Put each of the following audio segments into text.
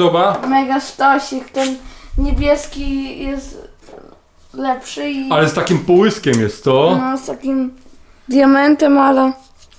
Podoba? Mega stosik, ten niebieski jest lepszy i Ale z takim połyskiem jest to. no, z takim diamentem, ale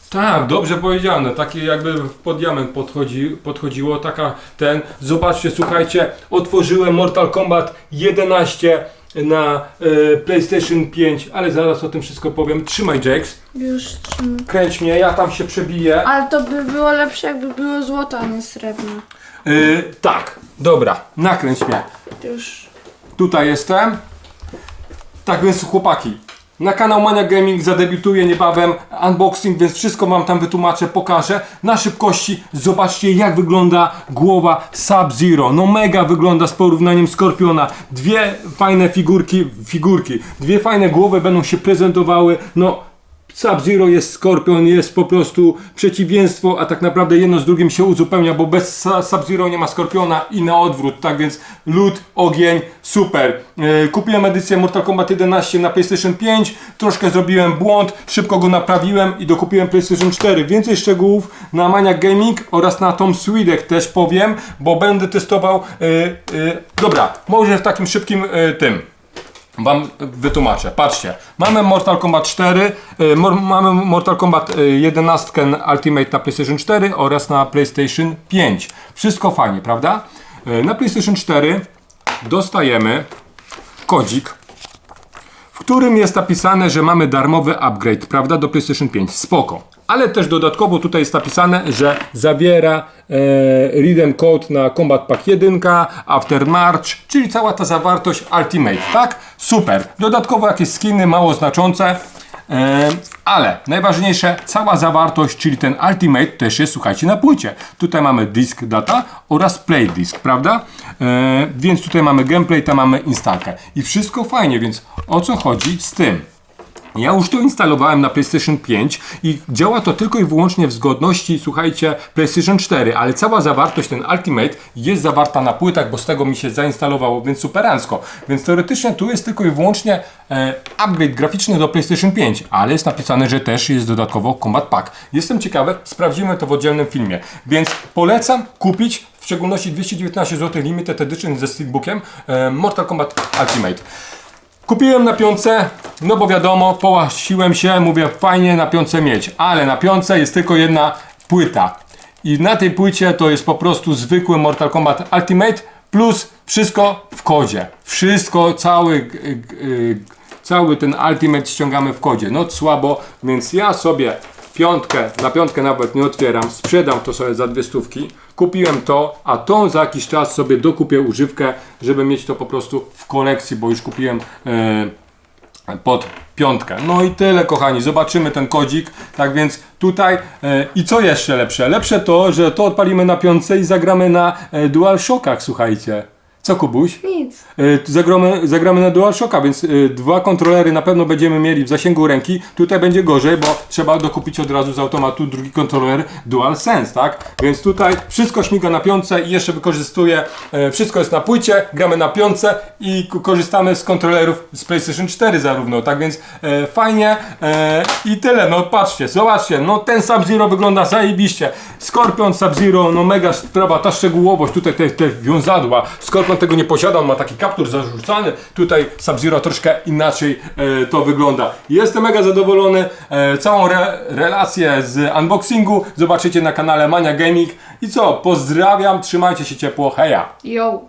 Tak, dobrze powiedziane. Takie jakby pod diament podchodzi, podchodziło. Taka ten. Zobaczcie, słuchajcie, otworzyłem Mortal Kombat 11 na e, PlayStation 5, ale zaraz o tym wszystko powiem. Trzymaj Jax, już trzymam. kręć mnie, ja tam się przebiję. Ale to by było lepsze, jakby było złoto, a nie srebrne. Y, tak, dobra, nakręć mnie. To już Tutaj jestem. Tak więc chłopaki, na kanał Mania Gaming zadebiutuje niebawem unboxing, więc wszystko wam tam wytłumaczę, pokażę. Na szybkości zobaczcie jak wygląda głowa Sub-Zero. No mega wygląda z porównaniem Skorpiona. Dwie fajne figurki, figurki, dwie fajne głowy będą się prezentowały. No Sub-Zero jest Skorpion, jest po prostu przeciwieństwo, a tak naprawdę jedno z drugim się uzupełnia, bo bez Sub-Zero nie ma Skorpiona i na odwrót, tak więc lód, ogień, super. E, kupiłem edycję Mortal Kombat 11 na PlayStation 5, troszkę zrobiłem błąd, szybko go naprawiłem i dokupiłem PlayStation 4. Więcej szczegółów na Maniac Gaming oraz na Tom Swedek też powiem, bo będę testował. E, e, dobra, może w takim szybkim tym. Wam wytłumaczę. Patrzcie, mamy Mortal Kombat 4, y, mamy Mortal Kombat y, 11 na Ultimate na PlayStation 4 oraz na PlayStation 5. Wszystko fajnie, prawda? Y, Na PlayStation 4 dostajemy kodzik, którym jest napisane, że mamy darmowy upgrade, prawda, do PlayStation 5. Spoko. Ale też dodatkowo tutaj jest napisane, że zawiera e, code na Combat Pack 1, Aftermarch, czyli cała ta zawartość Ultimate, tak? Super. Dodatkowo jakieś skiny mało znaczące. Ale najważniejsze, cała zawartość, czyli ten Ultimate też jest, słuchajcie, na płycie. Tutaj mamy disk data oraz play disk, prawda? Więc tutaj mamy gameplay, tam mamy instalkę. I wszystko fajnie, więc o co chodzi z tym? Ja już to instalowałem na PlayStation 5 i działa to tylko i wyłącznie w zgodności, słuchajcie, PlayStation 4, ale cała zawartość, ten Ultimate jest zawarta na płytach, bo z tego mi się zainstalowało, więc superancko. Więc teoretycznie tu jest tylko i wyłącznie e, upgrade graficzny do PlayStation 5, ale jest napisane, że też jest dodatkowo Combat Pack. Jestem ciekawy, sprawdzimy to w oddzielnym filmie, więc polecam kupić w szczególności 219 zł Limited Edition ze Steelbookiem e, Mortal Kombat Ultimate. Kupiłem na piące, no bo wiadomo, połasiłem się, mówię fajnie na piące mieć, ale na piące jest tylko jedna płyta. I na tej płycie to jest po prostu zwykły Mortal Kombat Ultimate plus wszystko w kodzie. Wszystko, cały, cały ten Ultimate ściągamy w kodzie. No słabo, więc ja sobie piątkę, na piątkę nawet nie otwieram, sprzedam to sobie za dwie stówki. Kupiłem to, a tą za jakiś czas sobie dokupię używkę, żeby mieć to po prostu w kolekcji, bo już kupiłem e, pod piątkę. No i tyle kochani, zobaczymy ten kodzik, tak więc tutaj e, i co jeszcze lepsze? Lepsze to, że to odpalimy na piątce i zagramy na e, DualShockach, słuchajcie. Co Kubuś? nic. E, Zagramy, zagramy na DualShocka, więc e, dwa kontrolery na pewno będziemy mieli w zasięgu ręki. Tutaj będzie gorzej, bo trzeba dokupić od razu z automatu drugi kontroler DualSense, tak? Więc tutaj wszystko śmiga na piątce i jeszcze wykorzystuję, e, wszystko jest na płycie, gramy na piątce i korzystamy z kontrolerów z PlayStation 4 zarówno, tak więc fajnie i tyle, no patrzcie, zobaczcie, no ten Sub-Zero wygląda zajebiście. Scorpion Sub-Zero, no mega sprawa, ta szczegółowość, tutaj te, te wiązadła, Scorpion tego nie posiada, on ma taki kaptur zarzucany, tutaj Sub-Zero troszkę inaczej e, to wygląda. Jestem mega zadowolony, e, całą re, relację z unboxingu zobaczycie na kanale Mania Gaming i co, pozdrawiam, trzymajcie się ciepło, heja! Yo.